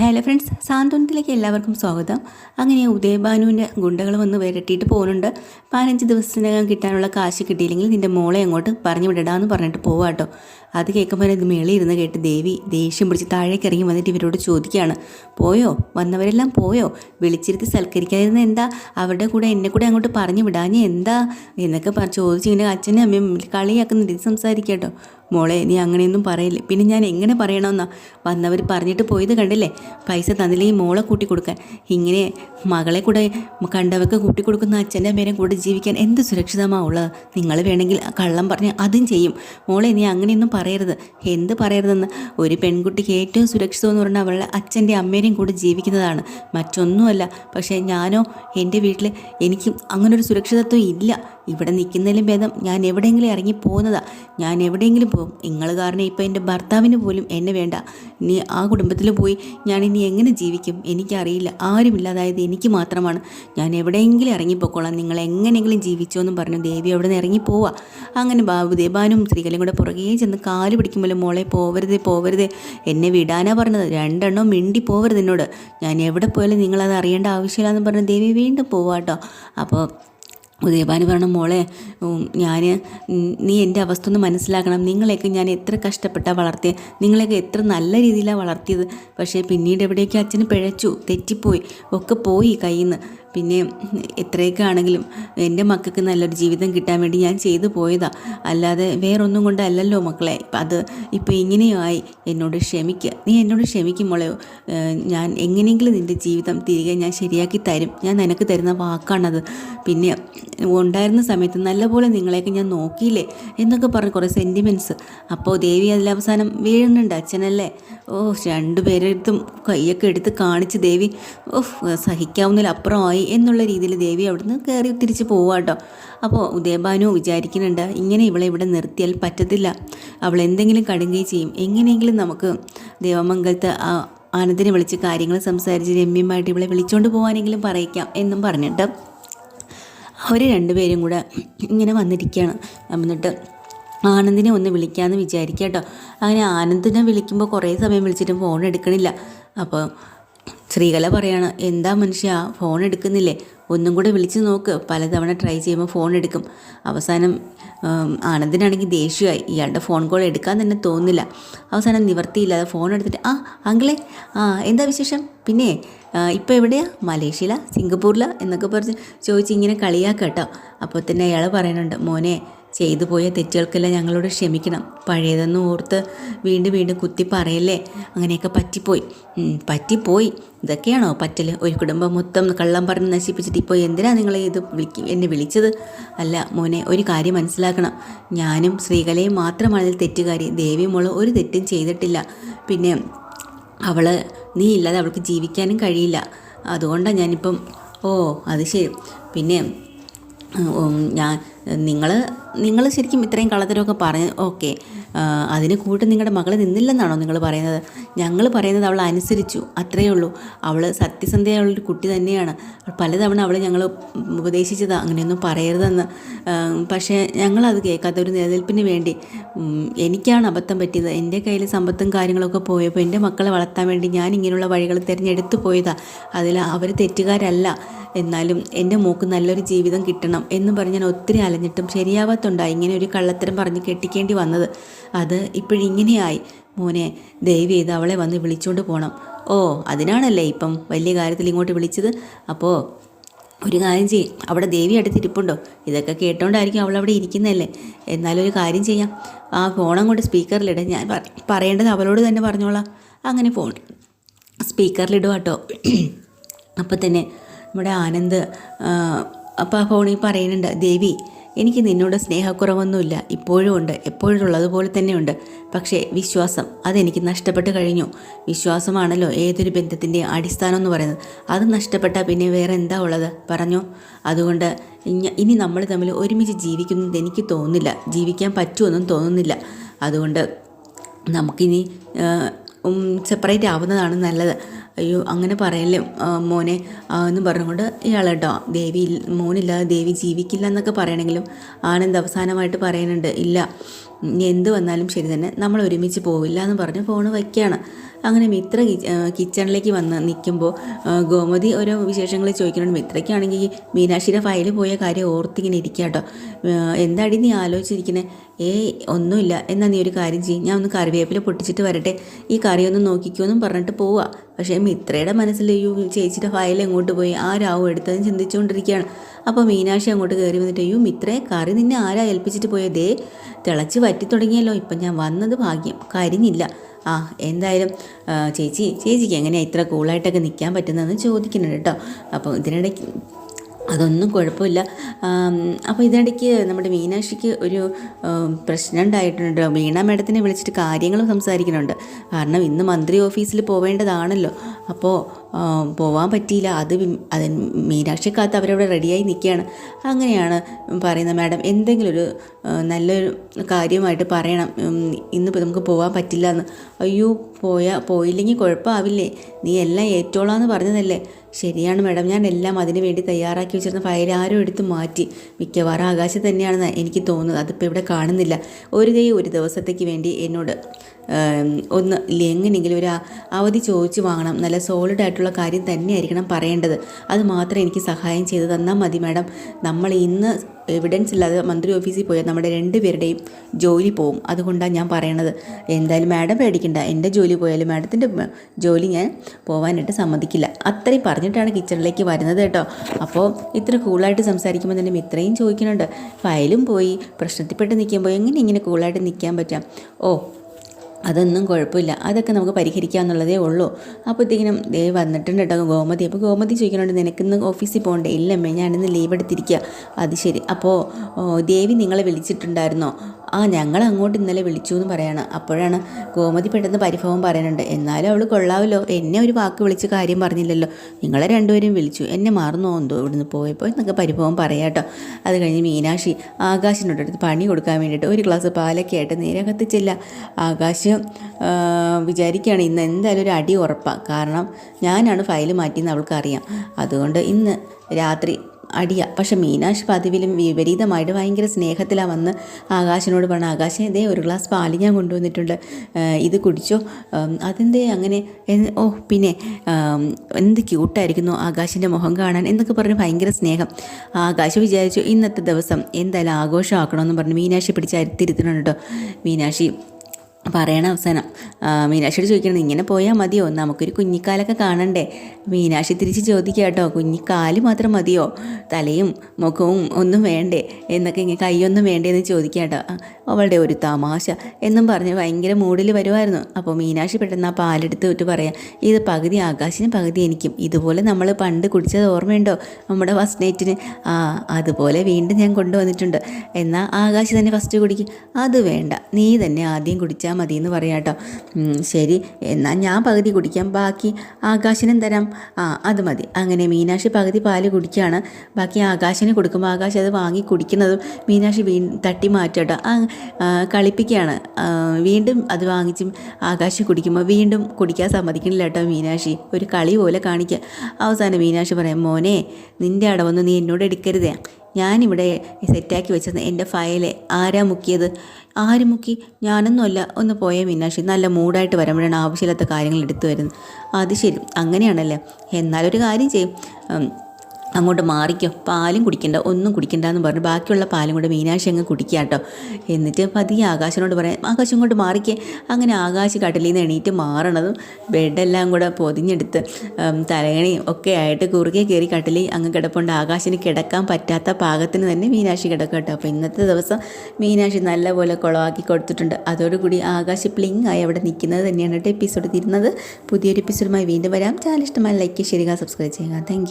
Hello friends സാന്ത്വനത്തിലേക്ക് എല്ലാവർക്കും സ്വാഗതം. അങ്ങനെ ഉദയഭാനുവിന്റെ ഗുണ്ടകൾ വന്ന് വരട്ടിയിട്ട് പോകുന്നുണ്ട് പതിനഞ്ച് ദിവസത്തിനകം കിട്ടാനുള്ള കാശ് കിട്ടിയില്ലെങ്കിൽ നിന്റെ മോളെ അങ്ങോട്ട് പറഞ്ഞു വിടടാന്ന് പറഞ്ഞിട്ട് പോവാട്ടോ. അത് കേൾക്കുമ്പോൾ ഇത് മേളിൽ ഇരുന്ന് കേട്ട് ദേവി ദേഷ്യം പിടിച്ച് താഴേക്ക് ഇറങ്ങി വന്നിട്ട് ഇവരോട് ചോദിക്കുകയാണ്. പോയോ? വന്നവരെല്ലാം പോയോ? വിളിച്ചിരുത്തി സൽക്കരിക്കാതിരുന്ന എന്താ? അവരുടെ കൂടെ എന്നെ കൂടെ അങ്ങോട്ട് പറഞ്ഞു വിടാഞ്ഞ എന്താ? എന്നൊക്കെ പറ ഇങ്ങനെ അച്ഛനും അമ്മയും കളിയാക്കുന്നുണ്ട്. ഇത് സംസാരിക്കാട്ടോ മോളെ നീ അങ്ങനെയൊന്നും പറയില്ലേ. പിന്നെ ഞാൻ എങ്ങനെ പറയണമെന്നാ വന്നവർ പറഞ്ഞിട്ട് പോയത് കണ്ടില്ലേ? പൈസ തന്നില്ലെങ്കിൽ മോളെ കൂട്ടി കൊടുക്കാൻ? ഇങ്ങനെ മകളെ കൂടെ കണ്ടവർക്ക് കൂട്ടി കൊടുക്കുന്ന അച്ഛന്റെ അമ്മേനെ കൂടെ ജീവിക്കാൻ എന്ത് സുരക്ഷിതമാവുള്ളത് നിങ്ങൾ വേണമെങ്കിൽ കള്ളം പറഞ്ഞ് അതും ചെയ്യും. മോളെ നീ അങ്ങനെയൊന്നും പറയരുത്. എന്ത് പറയരുതെന്ന്. ഒരു പെൺകുട്ടിക്ക് ഏറ്റവും സുരക്ഷിതം എന്ന് പറഞ്ഞാൽ അവളുടെ അച്ഛന്റെ അമ്മേനെയും കൂടെ ജീവിക്കുന്നതാണ്. മറ്റൊന്നുമല്ല. പക്ഷേ ഞാനോ എന്റെ വീട്ടിൽ എനിക്കും അങ്ങനൊരു സുരക്ഷിതത്വം ഇല്ല. ഇവിടെ നിൽക്കുന്നതിലും ഭേദം ഞാൻ എവിടെയെങ്കിലും ഇറങ്ങി പോകുന്നതാ. ഞാൻ എവിടെയെങ്കിലും പോകും. നിങ്ങൾ കാരണം ഇപ്പോൾ എന്റെ ഭർത്താവിന് പോലും എന്നെ വേണ്ട. ഇനി ആ കുടുംബത്തിൽ പോയി ഞാൻ ഇനി എങ്ങനെ ജീവിക്കും? എനിക്കറിയില്ല. ആരുമില്ലാതായത് എനിക്ക് മാത്രമാണ്. ഞാൻ എവിടെയെങ്കിലും ഇറങ്ങിപ്പോക്കോളാം. നിങ്ങൾ എങ്ങനെയെങ്കിലും ജീവിച്ചോ എന്നും പറഞ്ഞു ദേവി അവിടെ നിന്ന് ഇറങ്ങി പോവാ. അങ്ങനെ ബാബു ദേവാനും സ്ത്രീകളും കൂടെ പുറകെ ചെന്ന് കാൽ പിടിക്കുമ്പോൾ മോളെ പോവരുതേ പോവരുതേ. എന്നെ വിടാനാ പറഞ്ഞത്. രണ്ടെണ്ണം മിണ്ടി പോവരുത് എന്നോട്. ഞാൻ എവിടെ പോയാലും നിങ്ങളത് അറിയേണ്ട ആവശ്യമില്ലാന്ന് പറഞ്ഞു ദേവി വീണ്ടും പോവാട്ടോ. അപ്പോൾ ഉദയഭാനു പറഞ്ഞ മോളെ ഞാൻ നീ എന്റെ അവസ്ഥ ഒന്ന് മനസ്സിലാക്കണം. നിങ്ങളെയൊക്കെ ഞാൻ എത്ര കഷ്ടപ്പെട്ടാണ് വളർത്തിയത് നിങ്ങളെയൊക്കെ എത്ര നല്ല രീതിയിലാണ് വളർത്തിയത്. പക്ഷേ പിന്നീട് എവിടെയൊക്കെ അച്ഛന് പിഴച്ചു തെറ്റിപ്പോയി ഒക്കെ പോയി കയ്യിൽ നിന്ന് പിന്നെ എത്രയൊക്കെ ആണെങ്കിലും എന്റെ മക്കൾക്ക് നല്ലൊരു ജീവിതം കിട്ടാൻ വേണ്ടി ഞാൻ ചെയ്തു പോയതാ. അല്ലാതെ വേറൊന്നും കൊണ്ടല്ലല്ലോ മക്കളെ. അത് ഇപ്പോൾ ഇങ്ങനെയായി എന്നോട് ക്ഷമിക്കുക നീ എന്നോട് ക്ഷമിക്കുമ്പോളെയോ ഞാൻ എങ്ങനെയെങ്കിലും നിന്റെ ജീവിതം തിരികെ ഞാൻ ശരിയാക്കി തരും. ഞാൻ നിനക്ക് തരുന്ന വാക്കാണത്. പിന്നെ ഉണ്ടായിരുന്ന സമയത്ത് നല്ലപോലെ നിങ്ങളെയൊക്കെ ഞാൻ നോക്കിയില്ലേ? എന്നൊക്കെ പറഞ്ഞ് കുറേ സെന്റിമെന്റ്സ് അപ്പോൾ ദേവി അതിൽ അവസാനം വീഴുന്നുണ്ട് അച്ഛനല്ലേ? ഓ രണ്ടുപേരെടുത്തും കൈയൊക്കെ എടുത്ത് കാണിച്ച് ദേവി. ഓ സഹിക്കാവുന്നതിലപ്പുറമായി. എന്നുള്ള രീതിയിൽ ദേവി അവിടുന്ന് കയറി തിരിച്ച് പോവാട്ടോ അപ്പോൾ ഉദയഭാനു വിചാരിക്കുന്നുണ്ട് ഇങ്ങനെ ഇവളെ ഇവിടെ നിർത്തിയാൽ പറ്റത്തില്ല. അവൾ എന്തെങ്കിലും കടുങ്ങി ചെയ്യും. എങ്ങനെയെങ്കിലും നമുക്ക് ദേവമംഗലത്ത് ആനന്ദിനെ വിളിച്ച് കാര്യങ്ങൾ സംസാരിച്ച് രമ്യമായിട്ട് ഇവളെ വിളിച്ചുകൊണ്ട് പോകാനെങ്കിലും പറയിക്കാം എന്നും പറഞ്ഞിട്ട് അവർ രണ്ടുപേരും കൂടെ ഇങ്ങനെ വന്നിരിക്കുകയാണ്. എന്നിട്ട് ആനന്ദിനെ ഒന്ന് വിളിക്കാമെന്ന് വിചാരിക്കുക കേട്ടോ. അങ്ങനെ ആനന്ദിനെ വിളിക്കുമ്പോൾ കുറേ സമയം വിളിച്ചിട്ടും ഫോൺ എടുക്കണില്ല. അപ്പോൾ ശ്രീകല പറയാണ് എന്താ മനുഷ്യ ഫോൺ എടുക്കുന്നില്ലേ? ഒന്നും കൂടെ വിളിച്ചു നോക്ക്. പലതവണ ട്രൈ ചെയ്യുമ്പോൾ ഫോൺ എടുക്കും. അവസാനം ആനന്ദിനാണെങ്കിൽ ദേഷ്യമായി. ഇയാളുടെ ഫോൺ കോൾ എടുക്കാൻ തന്നെ തോന്നില്ല. അവസാനം നിവർത്തിയില്ലാതെ ഫോൺ എടുത്തിട്ട് ആ അങ്കിളെ ആ എന്താ വിശേഷം? പിന്നെ ഇപ്പോൾ എവിടെയാ? മലേഷ്യയില സിംഗപ്പൂരിലാ? എന്നൊക്കെ പറഞ്ഞ് ചോദിച്ച് ഇങ്ങനെ കളിയാക്കട്ടോ. അപ്പോൾ തന്നെ അയാൾ പറയുന്നുണ്ട് മോനെ ചെയ്തു പോയ തെറ്റുകൾക്കെല്ലാം ഞങ്ങളോട് ക്ഷമിക്കണം. പഴയതെന്ന് ഓർത്ത് വീണ്ടും വീണ്ടും കുത്തി പറയല്ലേ? അങ്ങനെയൊക്കെ പറ്റിപ്പോയി. പറ്റിപ്പോയി. ഇതൊക്കെയാണോ പറ്റൽ ഒരു കുടുംബം മൊത്തം കള്ളം പറഞ്ഞ് നശിപ്പിച്ചിട്ട് ഇപ്പോൾ എന്തിനാണ് നിങ്ങൾ ഇത് വിളിക്കും എന്നെ വിളിച്ചത്? അല്ല മോനെ ഒരു കാര്യം മനസ്സിലാക്കണം. ഞാനും ശ്രീകലയും മാത്രമാണ് അതിൽ തെറ്റുകാരി. ദേവിമോൾ ഒരു തെറ്റും ചെയ്തിട്ടില്ല. പിന്നെ അവൾ നീ ഇല്ലാതെ അവൾക്ക് ജീവിക്കാനും കഴിയില്ല. അതുകൊണ്ടാണ് ഞാനിപ്പം ഓ അത് ശരി. പിന്നെ ഞാൻ നിങ്ങൾ നിങ്ങൾ ശരിക്കും ഇത്രയും കള്ളത്തരമൊക്കെ പറഞ്ഞ് ഓക്കെ. അതിന് കൂട്ട് നിങ്ങളുടെ മകൾ നിന്നില്ലെന്നാണോ നിങ്ങൾ പറയുന്നത്? ഞങ്ങൾ പറയുന്നത് അവൾ അനുസരിച്ചു അത്രയേ ഉള്ളൂ. അവൾ സത്യസന്ധയായുള്ളൊരു കുട്ടി തന്നെയാണ്. പലതവണ അവൾ ഞങ്ങൾ ഉപദേശിച്ചത് അങ്ങനെയൊന്നും പറയരുതെന്ന്. പക്ഷേ ഞങ്ങളത് കേൾക്കാത്ത ഒരു നിലനിൽപ്പിന് വേണ്ടി എനിക്കാണ് അബദ്ധം പറ്റിയത്. എന്റെ കയ്യിൽ സമ്പത്തും കാര്യങ്ങളൊക്കെ പോയപ്പോൾ എന്റെ മക്കളെ വളർത്താൻ വേണ്ടി ഞാൻ ഇങ്ങനെയുള്ള വഴികൾ തിരഞ്ഞെടുത്തു പോയതാണ് അതിൽ അവർ തെറ്റുകാരല്ല. എന്നാലും എന്റെ മോക്ക് നല്ലൊരു ജീവിതം കിട്ടണം എന്ന് പറഞ്ഞ് ഞാൻ ഒത്തിരി അലഞ്ഞിട്ടും ശരിയാവാത്തുണ്ടായി ഇങ്ങനെ ഒരു കള്ളത്തരം പറഞ്ഞ് കെട്ടിക്കേണ്ടി വന്നത്. അത് ഇപ്പോഴിങ്ങനെയായി. മോനെ ദയവ് ചെയ്ത് അവളെ വന്ന് വിളിച്ചുകൊണ്ട് പോകണം ഓ അതിനാണല്ലേ ഇപ്പം വലിയ കാര്യത്തിൽ ഇങ്ങോട്ട് വിളിച്ചത്? അപ്പോൾ ഒരു കാര്യം ചെയ്യും. അവിടെ ദേവി അടുത്തിരിപ്പുണ്ടോ? ഇതൊക്കെ കേട്ടോണ്ടായിരിക്കും അവൾ അവിടെ ഇരിക്കുന്നതല്ലേ? എന്നാലും ഒരു കാര്യം ചെയ്യാം. ആ ഫോൺ അങ്ങോട്ട് സ്പീക്കറിലിട. ഞാൻ പറയേണ്ടത് അവളോട് തന്നെ പറഞ്ഞോളാം. അങ്ങനെ ഫോൺ സ്പീക്കറിലിടുക കേട്ടോ അപ്പം തന്നെ നമ്മുടെ ആനന്ദ് അപ്പോൾ ആ ഫോണിൽ പറയുന്നുണ്ട് ദേവി എനിക്ക് നിന്നോട് സ്നേഹക്കുറവൊന്നുമില്ല. ഇപ്പോഴും ഉണ്ട്. എപ്പോഴും ഉള്ളതുപോലെ തന്നെയുണ്ട്. പക്ഷേ വിശ്വാസം അതെനിക്ക് നഷ്ടപ്പെട്ട് കഴിഞ്ഞു. വിശ്വാസമാണല്ലോ ഏതൊരു ബന്ധത്തിന്റെ അടിസ്ഥാനം എന്ന് പറയുന്നത്. അത് നഷ്ടപ്പെട്ടാൽ പിന്നെ വേറെ എന്താ ഉള്ളത്? പറഞ്ഞു? അതുകൊണ്ട് ഇനി നമ്മൾ തമ്മിൽ ഒരുമിച്ച് ജീവിക്കുന്നത് എനിക്ക് തോന്നുന്നില്ല. ജീവിക്കാൻ പറ്റുമെന്നും തോന്നുന്നില്ല. അതുകൊണ്ട് നമുക്കിനി സെപ്പറേറ്റ് ആവുന്നതാണ് നല്ലത്. അയ്യോ അങ്ങനെ പറയല്ലേ മോനെ എന്ന് പറഞ്ഞുകൊണ്ട് ഇയാൾ കേട്ടോ ദേവി മോനില്ലാതെ ദേവി ജീവിക്കില്ല എന്നൊക്കെ പറയണമെങ്കിലും ആനന്ദ് അവസാനമായിട്ട് പറയുന്നുണ്ട് ഇല്ല ഇനി എന്ത് വന്നാലും ശരി തന്നെ നമ്മൾ ഒരുമിച്ച് പോവില്ല എന്ന് പറഞ്ഞ് ഫോൺ വയ്ക്കുകയാണ് അങ്ങനെ മിത്ര കിച്ചണിലേക്ക് വന്ന് നിൽക്കുമ്പോൾ ഗോമതി ഓരോ വിശേഷങ്ങൾ ചോദിക്കുന്നുണ്ട്. മിത്രയ്ക്കാണെങ്കിൽ മീനാക്ഷിയുടെ ഫയൽ പോയ കാര്യം ഓർത്തിങ്ങനെ ഇരിക്കുക കേട്ടോ എന്താടി നീ ആലോചിച്ചിരിക്കുന്നത് ഏയ് ഒന്നുമില്ല. എന്നാൽ നീ ഒരു കാര്യം ചെയ്യും. ഞാൻ ഒന്ന് കറിവേപ്പില പൊട്ടിച്ചിട്ട് വരട്ടെ. ഈ കറി ഒന്ന് നോക്കിക്കോന്നും പറഞ്ഞിട്ട് പോവാ. പക്ഷേ മിത്രയുടെ മനസ്സിൽ അയ്യോ ചേച്ചിയുടെ ഫയൽ എങ്ങോട്ട് പോയി? ആരാവും എടുത്തതെന്ന് ചിന്തിച്ചുകൊണ്ടിരിക്കുകയാണ്. അപ്പോൾ മീനാക്ഷി അങ്ങോട്ട് കയറി വന്നിട്ട് അയ്യോ മിത്രയെ കറി നിന്നെ ആരാ ഏൽപ്പിച്ചിട്ട് പോയത്? തിളച്ച് വറ്റി തുടങ്ങിയല്ലോ. ഇപ്പം ഞാൻ വന്നത് ഭാഗ്യം. കരിഞ്ഞില്ല. ആ എന്തായാലും ചേച്ചി ചേച്ചിക്ക് എങ്ങനെയാണ് ഇത്ര കൂളായിട്ടൊക്കെ നിൽക്കാൻ പറ്റുന്നതെന്ന് ചോദിക്കുന്നുണ്ട് കേട്ടോ. അപ്പോൾ ഇതിനിടയ്ക്ക് അതൊന്നും കുഴപ്പമില്ല. അപ്പോൾ ഇതിനിടയ്ക്ക് നമ്മുടെ മീനാക്ഷിക്ക് ഒരു പ്രശ്നം ഉണ്ടായിട്ടുണ്ട്. വീണ മേഡത്തിനെ വിളിച്ചിട്ട് കാര്യങ്ങൾ സംസാരിക്കുന്നുണ്ട്. കാരണം ഇന്ന് മന്ത്രി ഓഫീസിൽ പോവേണ്ടതാണല്ലോ. അപ്പോൾ പോവാൻ പറ്റിയില്ല. അത് അത് മീനാക്ഷി കാത്ത് അവരവിടെ റെഡിയായി നിൽക്കുകയാണ്. അങ്ങനെയാണ് പറയുന്നത് മാഡം. എന്തെങ്കിലും ഒരു നല്ലൊരു കാര്യമായിട്ട് പറയണം. ഇന്നിപ്പോൾ നമുക്ക് പോകാൻ പറ്റില്ല എന്ന് അയ്യോ പോയാൽ പോയില്ലെങ്കിൽ കുഴപ്പമാവില്ലേ? നീ എല്ലാം ഏറ്റോളാന്ന് പറഞ്ഞതല്ലേ? ശരിയാണ് മാഡം. ഞാൻ എല്ലാം അതിനു വേണ്ടി തയ്യാറാക്കി വെച്ചിരുന്ന ഫയൽ ആരും എടുത്ത് മാറ്റി. മിക്കവാറും ആകാശം തന്നെയാണെന്ന് എനിക്ക് തോന്നുന്നത്. അതിപ്പോൾ ഇവിടെ കാണുന്നില്ല. ഒരു കൈ ഒരു ദിവസത്തേക്ക് വേണ്ടി എന്നോട് ഒന്ന് എങ്ങനെയെങ്കിലും ഒരു അവധി ചോദിച്ചു വാങ്ങണം. നല്ല സോളിഡ് ആയിട്ടുള്ള കാര്യം തന്നെയായിരിക്കണം പറയേണ്ടത്. അത് മാത്രം എനിക്ക് സഹായം ചെയ്ത് തന്നാൽ മതി മാഡം. നമ്മൾ ഇന്ന് എവിഡൻസ് ഇല്ലാതെ മന്ത്രി ഓഫീസിൽ പോയാൽ നമ്മുടെ രണ്ടുപേരുടെയും ജോലി പോവും. അതുകൊണ്ടാണ് ഞാൻ പറയണത്. എന്തായാലും മാഡം പേടിക്കണ്ട. എന്റെ ജോലി പോയാലും മാഡത്തിന്റെ ജോലി ഞാൻ പോകാനായിട്ട് സമ്മതിക്കില്ല. അത്രയും പറഞ്ഞിട്ടാണ് കിച്ചണിലേക്ക് വരുന്നത് കേട്ടോ. അപ്പോൾ ഇത്ര കൂളായിട്ട് സംസാരിക്കുമ്പോൾ തന്നെ ഇത്രയും ചോദിക്കുന്നുണ്ട്. ഫയലും പോയി പ്രശ്നത്തിൽപ്പെട്ട് നിൽക്കുമ്പോൾ എങ്ങനെ ഇങ്ങനെ കൂളായിട്ട് നിൽക്കാൻ പറ്റാം? ഓ അതൊന്നും കുഴപ്പമില്ല. അതൊക്കെ നമുക്ക് പരിഹരിക്കാമെന്നുള്ളതേ ഉള്ളൂ. അപ്പോഴത്തേക്കിനും ദേ വന്നിട്ടുണ്ട് കേട്ടോ ഗോമതി. അപ്പോൾ ഗോമതി ചോദിക്കുന്നുണ്ട് നിനക്കിന്ന് ഓഫീസിൽ പോകണ്ടേ? ഇല്ലമ്മേ ഞാനിന്ന് ലീവ് എടുത്തിരിക്കുക അത് ശരി. അപ്പോൾ ദേവി നിങ്ങളെ വിളിച്ചിട്ടുണ്ടായിരുന്നോ? ആ ഞങ്ങൾ അങ്ങോട്ട് ഇന്നലെ വിളിച്ചു എന്ന് പറയാണ്. അപ്പോഴാണ് ഗോമതി പെട്ടെന്ന് പരിഭവം പറയുന്നുണ്ട് എന്നാലും അവൾ കൊള്ളാവല്ലോ. എന്നെ ഒരു വാക്ക് വിളിച്ച് കാര്യം പറഞ്ഞില്ലല്ലോ. നിങ്ങളെ രണ്ടുപേരും വിളിച്ചു. എന്നെ മറന്നോ? എന്തോ ഇവിടുന്ന് പോയപ്പോൾ എന്നൊക്കെ പരിഭവം പറയാട്ടോ അത് കഴിഞ്ഞ് മീനാക്ഷി ആകാശിനോട് അടുത്ത് പണി കൊടുക്കാൻ വേണ്ടിയിട്ട് ഒരു ഗ്ലാസ് പാലൊക്കെ ആയിട്ട് നേരെ കത്തിച്ചില്ല. ആകാശ് വിചാരിക്കുകയാണ് ഇന്ന് എന്തായാലും ഒരു അടി ഉറപ്പാണ് കാരണം ഞാനാണ് ഫയൽ മാറ്റിയെന്ന് അവൾക്കറിയാം. അതുകൊണ്ട് ഇന്ന് രാത്രി അടിയ. പക്ഷെ മീനാക്ഷി പതിവിലും വിപരീതമായിട്ട് ഭയങ്കര സ്നേഹത്തിലാണ് വന്ന് ആകാശിനോട് പറഞ്ഞ ആകാശം ഇതേ ഒരു ഗ്ലാസ് പാൽ ഞാൻ കൊണ്ടുവന്നിട്ടുണ്ട്. ഇത് കുടിച്ചോ? അതിന്റെ അങ്ങനെ? ഓ പിന്നെ എന്ത് ക്യൂട്ടായിരിക്കുന്നു ആകാശിന്റെ മുഖം കാണാൻ? എന്നൊക്കെ പറഞ്ഞ് ഭയങ്കര സ്നേഹം. ആകാശ് വിചാരിച്ചു ഇന്നത്തെ ദിവസം എന്തായാലും ആഘോഷമാക്കണമെന്ന് പറഞ്ഞ് മീനാക്ഷി പിടിച്ച് അരുത്തിരുത്തണം കേട്ടോ മീനാക്ഷി പറയണ അവസാനം മീനാക്ഷിയോട് ചോദിക്കണം ഇങ്ങനെ പോയാൽ മതിയോ? നമുക്കൊരു കുഞ്ഞിക്കാലൊക്കെ കാണണ്ടേ? മീനാക്ഷി തിരിച്ച് ചോദിക്കുക കേട്ടോ കുഞ്ഞിക്കാൽ മാത്രം മതിയോ? തലയും മുഖവും ഒന്നും വേണ്ടേ? എന്നൊക്കെ ഇങ്ങനെ കൈയൊന്നും വേണ്ടേ? എന്ന് ചോദിക്കുക കേട്ടോ. അവളുടെ ഒരു തമാശ എന്നും പറഞ്ഞ് ഭയങ്കര മൂഡിൽ വരുമായിരുന്നു അപ്പോൾ മീനാക്ഷി പെട്ടെന്ന് ആ പാലെടുത്ത് വിട്ട് പറയാം ഇത് പകുതി ആകാശിനും പകുതി എനിക്കും. ഇതുപോലെ നമ്മൾ പണ്ട് കുടിച്ചത് ഓർമ്മയുണ്ടോ? നമ്മുടെ ഫസ്റ്റ് നൈറ്റിന് ആ അതുപോലെ വീണ്ടും ഞാൻ കൊണ്ടുവന്നിട്ടുണ്ട്. എന്നാൽ ആകാശി തന്നെ ഫസ്റ്റ് കുടിക്കും. അത് വേണ്ട. നീ തന്നെ ആദ്യം കുടിച്ചാൽ മതി എന്ന് പറയാം കേട്ടോ ശരി. എന്നാൽ ഞാൻ പകുതി കുടിക്കാം. ബാക്കി ആകാശിനും തരാം. ആ അത് മതി. അങ്ങനെ മീനാക്ഷി പകുതി പാൽ കുടിക്കുകയാണ് ബാക്കി ആകാശിന് കൊടുക്കുമ്പോൾ ആകാശ് അത് വാങ്ങി കുടിക്കുന്നതും മീനാക്ഷി വീ തട്ടി ആ, കളിപ്പിക്കുകയാണ്. വീണ്ടും അത് വാങ്ങിച്ചും ആകാശി കുടിക്കുമ്പോൾ വീണ്ടും കുടിക്കാൻ സമ്മതിക്കണില്ല കേട്ടോ മീനാക്ഷി. ഒരു കളി പോലെ കാണിക്കുക. അവസാനം മീനാക്ഷി പറയാം മോനെ നിന്റെ അടവൊന്നും നീ എന്നോട് എടുക്കരുതേ. ഞാനിവിടെ സെറ്റാക്കി വെച്ചത് എന്റെ ഫയൽ. ആരാ മുക്കിയത്? ആര് മുക്കി? ഞാനൊന്നുമല്ല. ഒന്ന് പോയ മീനാക്ഷി നല്ല മൂഡായിട്ട് വരുമ്പോഴാണ് ആവശ്യമില്ലാത്ത കാര്യങ്ങൾ എടുത്തു വരുന്നത്. അത് ശരി. അങ്ങനെയാണല്ലേ. എന്നാലൊരു കാര്യം ചെയ്യും. അങ്ങോട്ട് മാറിക്കോ. പാലും കുടിക്കണ്ട ഒന്നും കുടിക്കണ്ട എന്ന് പറഞ്ഞു ബാക്കിയുള്ള പാലും കൂടെ മീനാക്ഷി അങ്ങ് കുടിക്കുക കേട്ടോ. എന്നിട്ട് പതിയെ ആകാശനോട് പറയാം ആകാശം ഇങ്ങോട്ട് മാറിക്കേ. അങ്ങനെ ആകാശ് കടലിൽ നിന്ന് എണീറ്റ് മാറണതും ബെഡെല്ലാം കൂടെ പൊതിഞ്ഞെടുത്ത് തലകണിയും ഒക്കെ ആയിട്ട് കുറുകെ കയറി കടലിൽ അങ്ങ് കിടപ്പുണ്ട്. ആകാശിന് കിടക്കാൻ പറ്റാത്ത പാകത്തിന് തന്നെ മീനാക്ഷി കിടക്കും കേട്ടോ. അപ്പോൾ ഇന്നത്തെ ദിവസം മീനാക്ഷി നല്ലപോലെ കുളമാക്കി കൊടുത്തിട്ടുണ്ട്. അതോടുകൂടി ആകാശ് പ്ലിങ് ആയി അവിടെ നിൽക്കുന്നത് തന്നെയാണ് കേട്ടോ എപ്പിസോഡ് തീരുന്നത് പുതിയൊരു എപ്പിസോഡുമായി വീണ്ടും വരാം. ചാനൽ ഇഷ്ടമായി ലൈക്ക് ചെയ്യുക സബ്സ്ക്രൈബ് ചെയ്യുക. താങ്ക്